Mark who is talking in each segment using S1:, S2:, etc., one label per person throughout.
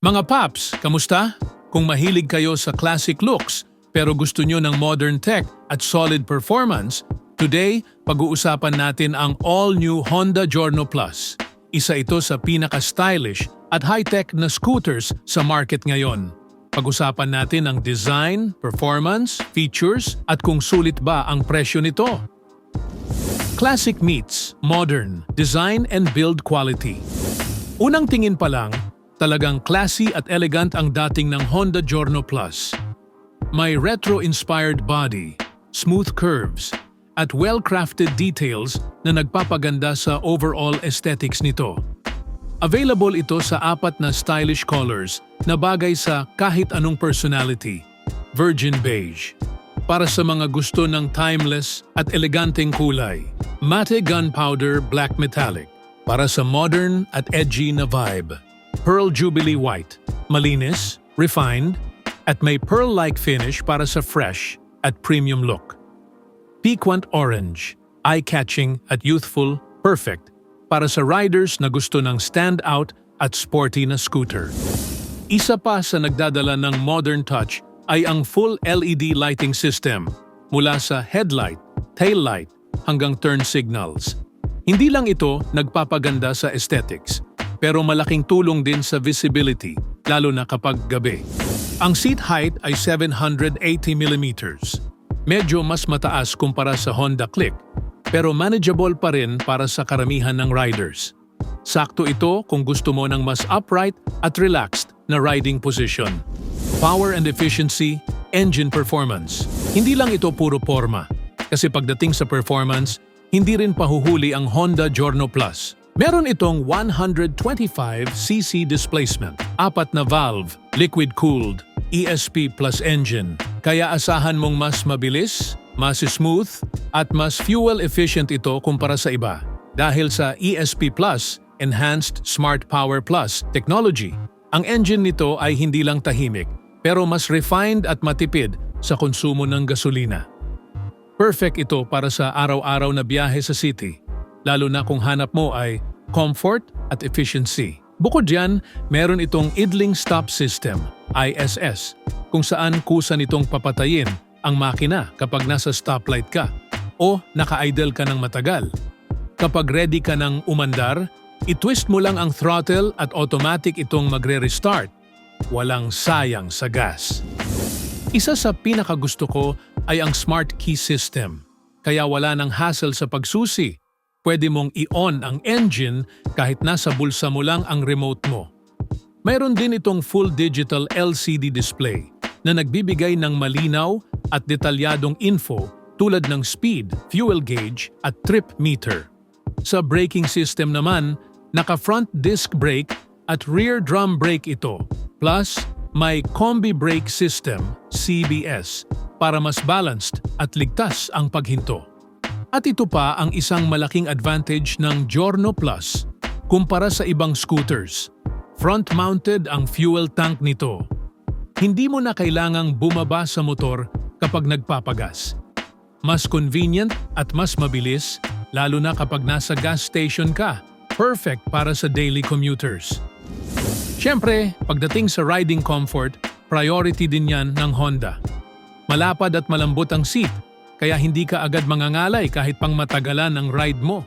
S1: Mga paps, kamusta? Kung mahilig kayo sa classic looks pero gusto nyo ng modern tech at solid performance, today pag-uusapan natin ang all-new Honda Giorno Plus. Isa ito sa pinaka-stylish at high-tech na scooters sa market ngayon. Pag-usapan natin ang design, performance, features at kung sulit ba ang presyo nito. Classic meets modern, design and build quality. Unang tingin pa lang, talagang classy at elegant ang dating ng Honda Giorno Plus. May retro-inspired body, smooth curves, at well-crafted details na nagpapaganda sa overall aesthetics nito. Available ito sa apat na stylish colors na bagay sa kahit anong personality. Virgin Beige. Para sa mga gusto ng timeless at eleganteng kulay. Matte Gunpowder Black Metallic. Para sa modern at edgy na vibe. Pearl Jubilee White. Malinis, refined, at may pearl-like finish para sa fresh at premium look. Piquant Orange. Eye-catching at youthful, perfect para sa riders na gusto ng stand-out at sporty na scooter. Isa pa sa nagdadala ng modern touch ay ang full LED lighting system mula sa headlight, tail light hanggang turn signals. Hindi lang ito nagpapaganda sa aesthetics, pero malaking tulong din sa visibility, lalo na kapag gabi. Ang seat height ay 780 mm. Medyo mas mataas kumpara sa Honda Click, pero manageable pa rin para sa karamihan ng riders. Sakto ito kung gusto mo ng mas upright at relaxed na riding position. Power and efficiency, engine performance. Hindi lang ito puro forma. Kasi pagdating sa performance, hindi rin pahuhuli ang Honda Giorno Plus. Meron itong 125cc displacement, apat na valve, liquid-cooled, ESP plus engine. Kaya asahan mong mas mabilis, mas smooth, at mas fuel efficient ito kumpara sa iba. Dahil sa ESP Plus, Enhanced Smart Power Plus technology, ang engine nito ay hindi lang tahimik, pero mas refined at matipid sa konsumo ng gasolina. Perfect ito para sa araw-araw na biyahe sa city, lalo na kung hanap mo ay comfort at efficiency. Bukod diyan, meron itong idling stop system, ISS, kung saan kusa nitong papatayin ang makina kapag nasa stoplight ka o naka-idle ka ng matagal. Kapag ready ka ng umandar, itwist mo lang ang throttle at automatic itong magre-restart. Walang sayang sa gas. Isa sa pinakagusto ko ay ang Smart Key System. Kaya wala nang hassle sa pagsusi. Pwede mong i-on ang engine kahit nasa bulsa mo lang ang remote mo. Mayroon din itong full digital LCD display na nagbibigay ng malinaw at detalyadong info tulad ng speed, fuel gauge at trip meter. Sa braking system naman, naka-front disc brake at rear drum brake ito. Plus, may combi brake system, CBS, para mas balanced at ligtas ang paghinto. At ito pa ang isang malaking advantage ng Giorno Plus kumpara sa ibang scooters. Front-mounted ang fuel tank nito. Hindi mo na kailangang bumaba sa motor kapag nagpapagas. Mas convenient at mas mabilis, lalo na kapag nasa gas station ka. Perfect para sa daily commuters. Siyempre, pagdating sa riding comfort, priority din yan ng Honda. Malapad at malambot ang seat, kaya hindi ka agad mangangalay kahit pang matagalan ang ride mo.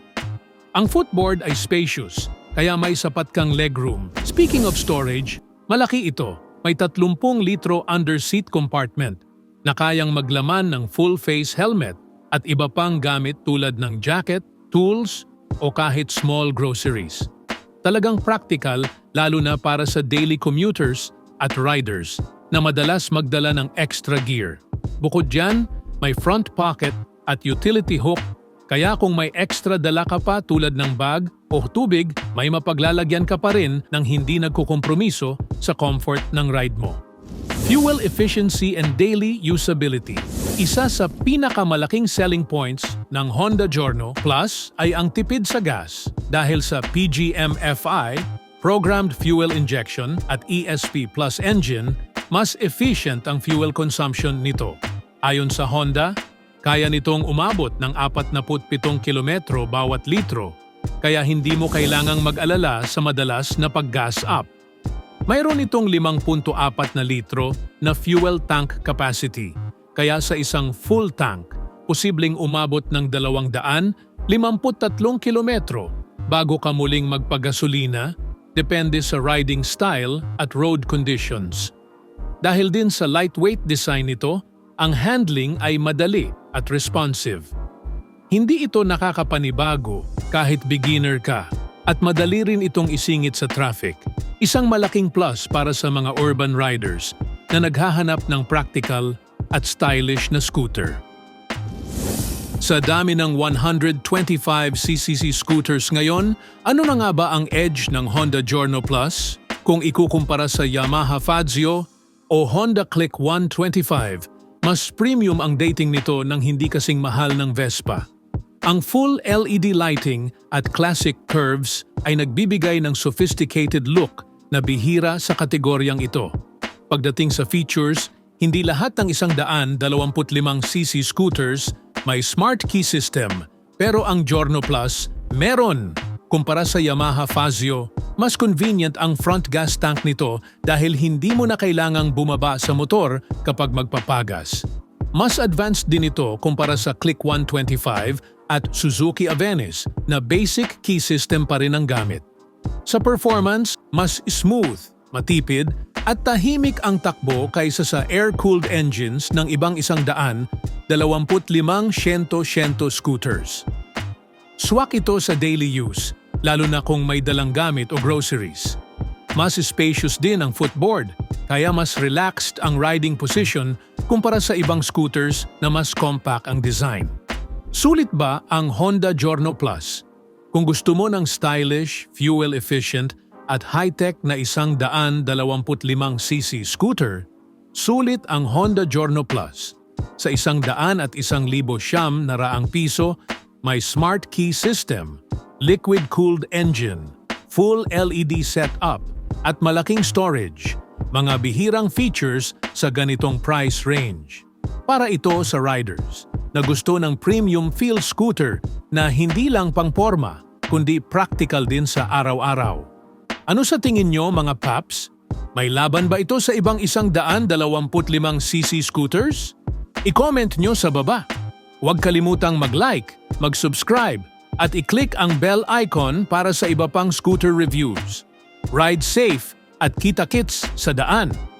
S1: Ang footboard ay spacious, kaya may sapat kang legroom. Speaking of storage, malaki ito. May 30 litro under seat compartment na kayang maglaman ng full-face helmet at iba pang gamit tulad ng jacket, tools, o kahit small groceries. Talagang practical lalo na para sa daily commuters at riders na madalas magdala ng extra gear. Bukod dyan, may front pocket at utility hook kaya kung may extra dala ka pa tulad ng bag o tubig, may mapaglalagyan ka pa rin ng hindi nagkukompromiso sa comfort ng ride mo. Fuel efficiency and daily usability. Isa sa pinakamalaking selling points ng Honda Giorno Plus ay ang tipid sa gas dahil sa PGM-FI, Programmed Fuel Injection at ESP Plus engine, mas efficient ang fuel consumption nito. Ayon sa Honda, kaya nitong umabot ng 47 kilometro bawat litro, kaya hindi mo kailangang mag-alala sa madalas na pag-gas up. Mayroon itong 5.4 na litro na fuel tank capacity. Kaya sa isang full tank, posibleng umabot ng 253 kilometro bago ka muling magpagasolina depende sa riding style at road conditions. Dahil din sa lightweight design nito, ang handling ay madali at responsive. Hindi ito nakakapanibago kahit beginner ka at madali rin itong isingit sa traffic. Isang malaking plus para sa mga urban riders na naghahanap ng practical at stylish na scooter. Sa dami ng 125cc scooters ngayon, ano na nga ba ang edge ng Honda Giorno Plus? Kung ikukumpara sa Yamaha Fazio o Honda Click 125, mas premium ang dating nito ng hindi kasing mahal ng Vespa. Ang full LED lighting at classic curves ay nagbibigay ng sophisticated look na bihira sa kategoryang ito. Pagdating sa features, hindi lahat ng isang daan 25cc scooters may smart key system, pero ang Giorno Plus meron. Kumpara sa Yamaha Fazio, mas convenient ang front gas tank nito dahil hindi mo na kailangang bumaba sa motor kapag magpapagas. Mas advanced din ito kumpara sa Click 125 at Suzuki Avenis na basic key system pa rin ang gamit. Sa performance, mas smooth, matipid, at tahimik ang takbo kaysa sa air-cooled engines ng ibang isang daan 25 100 scooters. Swak ito sa daily use, lalo na kung may dalang gamit o groceries. Mas spacious din ang footboard, kaya mas relaxed ang riding position kumpara sa ibang scooters na mas compact ang design. Sulit ba ang Honda Giorno Plus? Kung gusto mo ng stylish, fuel-efficient at high-tech na isang daan 25cc scooter, sulit ang Honda Giorno Plus. Sa isang daan at isang libo siyam na raang piso, may smart key system, liquid-cooled engine, full LED setup, at malaking storage, mga bihirang features sa ganitong price range. Para ito sa riders na gusto ng premium feel scooter na hindi lang pang forma, kundi practical din sa araw-araw. Ano sa tingin nyo mga paps? May laban ba ito sa ibang isang daan 25cc scooters? I-comment nyo sa baba. Huwag kalimutang mag-like, mag-subscribe, at i-click ang bell icon para sa iba pang scooter reviews. Ride safe at kita-kits sa daan!